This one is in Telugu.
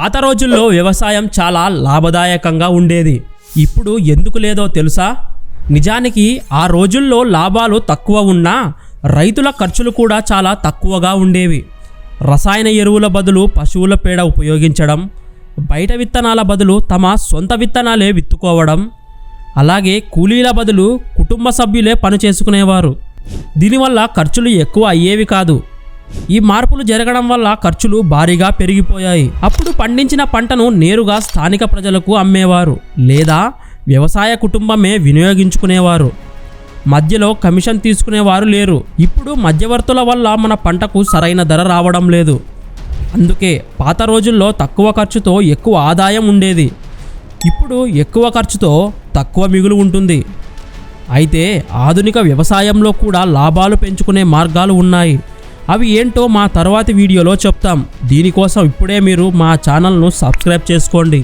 పాత రోజుల్లో వ్యవసాయం చాలా లాభదాయకంగా ఉండేది. ఇప్పుడు ఎందుకు లేదో తెలుసా? నిజానికి ఆ రోజుల్లో లాభాలు తక్కువ ఉన్నా రైతుల ఖర్చులు కూడా చాలా తక్కువగా ఉండేవి. రసాయన ఎరువుల బదులు పశువుల పేడ ఉపయోగించడం బయట విత్తనాల బదులు తమ సొంత విత్తనాలే విత్తుకోవడం అలాగే కూలీల బదులు కుటుంబ సభ్యులే పని చేసుకునేవారు. దీనివల్ల ఖర్చులు ఎక్కువ అయ్యేవి కాదు. ఈ మార్పులు జరగడం వల్ల ఖర్చులు భారీగా పెరిగిపోయాయి. అప్పుడు పండించిన పంటను నేరుగా స్థానిక ప్రజలకు అమ్మేవారు లేదా వ్యవసాయ కుటుంబమే వినియోగించుకునేవారు. మధ్యలో కమిషన్ తీసుకునేవారు లేరు. ఇప్పుడు మధ్యవర్తుల వల్ల మన పంటకు సరైన ధర రావడం లేదు. అందుకే పాత రోజుల్లో తక్కువ ఖర్చుతో ఎక్కువ ఆదాయం ఉండేది. ఇప్పుడు ఎక్కువ ఖర్చుతో తక్కువ మిగులు ఉంటుంది. అయితే ఆధునిక వ్యవసాయంలో కూడా లాభాలు పెంచుకునే మార్గాలు ఉన్నాయి. అవి ఏంటో మా తర్వాతి వీడియోలో చెప్తాం. దీనికోసం ఇప్పుడే మీరు మా ఛానల్ను సబ్స్క్రైబ్ చేసుకోండి.